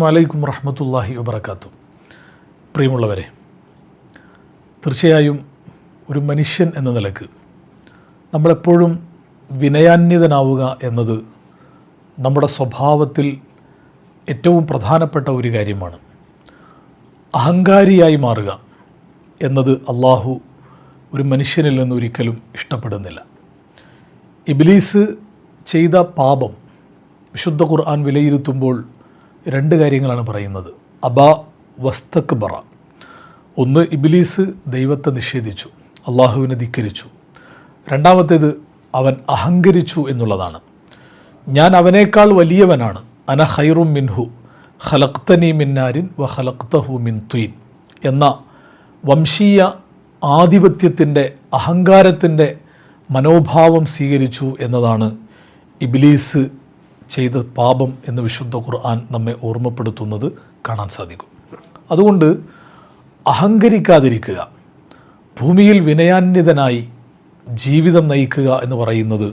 വലൈക്കും വറഹമത്തല്ലാഹി വബർക്കാത്തു പ്രിയമുള്ളവരെ തീർച്ചയായും ഒരു മനുഷ്യൻ എന്ന നിലയ്ക്ക് നമ്മളെപ്പോഴും വിനയാന്യതനാവുക എന്നത് നമ്മുടെ സ്വഭാവത്തിൽ ഏറ്റവും പ്രധാനപ്പെട്ട ഒരു കാര്യമാണ്. അഹങ്കാരിയായി മാറുക എന്നത് അള്ളാഹു ഒരു മനുഷ്യനിൽ നിന്ന് ഒരിക്കലും ഇഷ്ടപ്പെടുന്നില്ല. ഇബിലീസ് ചെയ്ത പാപം വിശുദ്ധ ഖുർആൻ വിലയിരുത്തുമ്പോൾ രണ്ട് കാര്യങ്ങളാണ് പറയുന്നത്. അബ വസ്തക്ബറ. ഒന്ന് ഇബിലീസ് ദൈവത്തെ നിഷേധിച്ചു. അള്ളാഹുവിനെ ധിക്കരിച്ചു. രണ്ടാമത്തേത് അവൻ അഹങ്കരിച്ചു എന്നുള്ളതാണ്. ഞാൻ അവനേക്കാൾ വലിയവനാണ്. അന ഹൈറും മിൻഹു. ഖലക്തനി മിന്നാരിൻ വ ഖലക്തഹു മിൻ തുയിൻ എന്ന വംശീയ ആധിപത്യത്തിന്റെ അഹങ്കാരത്തിന്റെ മനോഭാവം സ്വീകരിച്ചു എന്നതാണ് ഇബിലീസ് ചെയ്ത പാപം എന്ന് വിശുദ്ധ ഖുർആൻ നമ്മെ ഓർമ്മപ്പെടുത്തുന്നത് കാണാൻ സാധിക്കും. അതുകൊണ്ട് അഹങ്കരിക്കാതിരിക്കുക ഭൂമിയിൽ വിനയാന്വിതനായി ജീവിതം നയിക്കുക എന്ന് പറയുന്നത്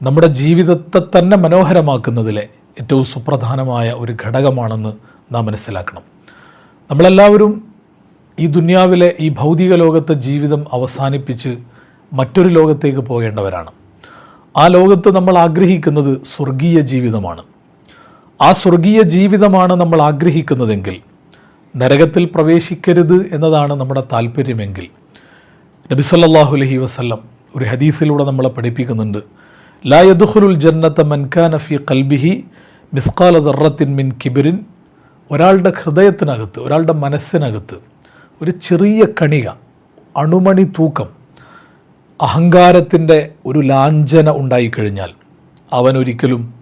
നമ്മുടെ ജീവിതത്തെ തന്നെ മനോഹരമാക്കുന്നതിലെ ഏറ്റവും സുപ്രധാനമായ ഒരു ഘടകമാണെന്ന് നാം മനസ്സിലാക്കണം. നമ്മളെല്ലാവരും ഈ ദുന്യാവിലെ ഈ ഭൗതിക ലോകത്തെ ജീവിതം അവസാനിപ്പിച്ച് മറ്റൊരു ലോകത്തേക്ക് പോകേണ്ടവരാണ്. ആ ലോകത്ത് നമ്മൾ ആഗ്രഹിക്കുന്നത് സ്വർഗീയ ജീവിതമാണ്. ആ സ്വർഗീയ ജീവിതമാണ് നമ്മൾ ആഗ്രഹിക്കുന്നതെങ്കിൽ നരകത്തിൽ പ്രവേശിക്കരുത് എന്നതാണ് നമ്മുടെ താല്പര്യമെങ്കിൽ നബി സല്ലല്ലാഹു അലൈഹി വസല്ലം ഒരു ഹദീസിലൂടെ നമ്മളെ പഠിപ്പിക്കുന്നുണ്ട് ലാ യദ്ഖുലുൽ ജന്നത്ത മൻഖാൻ ഫി കൽബിഹി മിസ്കാല ദറത്തിൻ മിൻ കിബിരിൻ. ഒരാളുടെ ഹൃദയത്തിനകത്ത് ഒരാളുടെ മനസ്സിനകത്ത് ഒരു ചെറിയ കണിക അണുമണി തൂക്കം അഹങ്കാരത്തിന്റെ ഒരു ലാഞ്ചന ഉണ്ടായിക്കഴിഞ്ഞാൽ അവൻ ഒരിക്കലും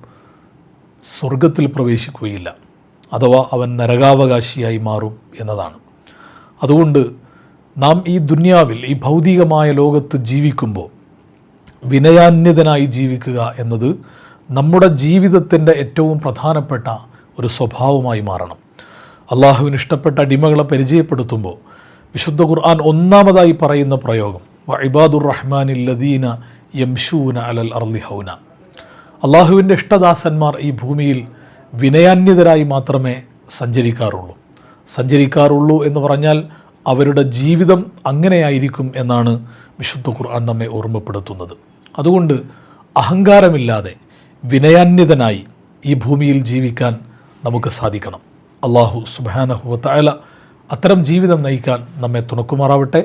സ്വർഗത്തിൽ പ്രവേശിക്കുകയില്ല. അഥവാ അവൻ നരകാവകാശിയായി മാറും എന്നതാണ്. അതുകൊണ്ട് നാം ഈ ദുന്യാവിൽ ഈ ഭൗതികമായ ലോകത്ത് ജീവിക്കുമ്പോൾ വിനയാന്യതനായി ജീവിക്കുക എന്നത് നമ്മുടെ ജീവിതത്തിന്റെ ഏറ്റവും പ്രധാനപ്പെട്ട ഒരു സ്വഭാവമായി മാറണം. അള്ളാഹുവിന് ഇഷ്ടപ്പെട്ട അടിമകളെ പരിചയപ്പെടുത്തുമ്പോൾ വിശുദ്ധ ഖുർആൻ ഒന്നാമതായി പറയുന്ന പ്രയോഗം വൈബാദുർ റഹ്മാനില്ലദീന യംഷൂന അലൽ അർലി ഹൗന. അള്ളാഹുവിന്റെ ഇഷ്ടദാസന്മാർ ഈ ഭൂമിയിൽ വിനയാന്യതരായി മാത്രമേ സഞ്ചരിക്കാറുള്ളൂ. സഞ്ചരിക്കാറുള്ളൂ എന്ന് പറഞ്ഞാൽ അവരുടെ ജീവിതം അങ്ങനെയായിരിക്കും എന്നാണ് വിശുദ്ധ ഖുർആൻ നമ്മെ ഓർമ്മപ്പെടുത്തുന്നത്. അതുകൊണ്ട് അഹങ്കാരമില്ലാതെ വിനയാന്യതനായി ഈ ഭൂമിയിൽ ജീവിക്കാൻ നമുക്ക് സാധിക്കണം. അള്ളാഹു സുബാനഹുവത്തായ അത്തരം ജീവിതം നയിക്കാൻ നമ്മെ തുണക്കുമാറാവട്ടെ.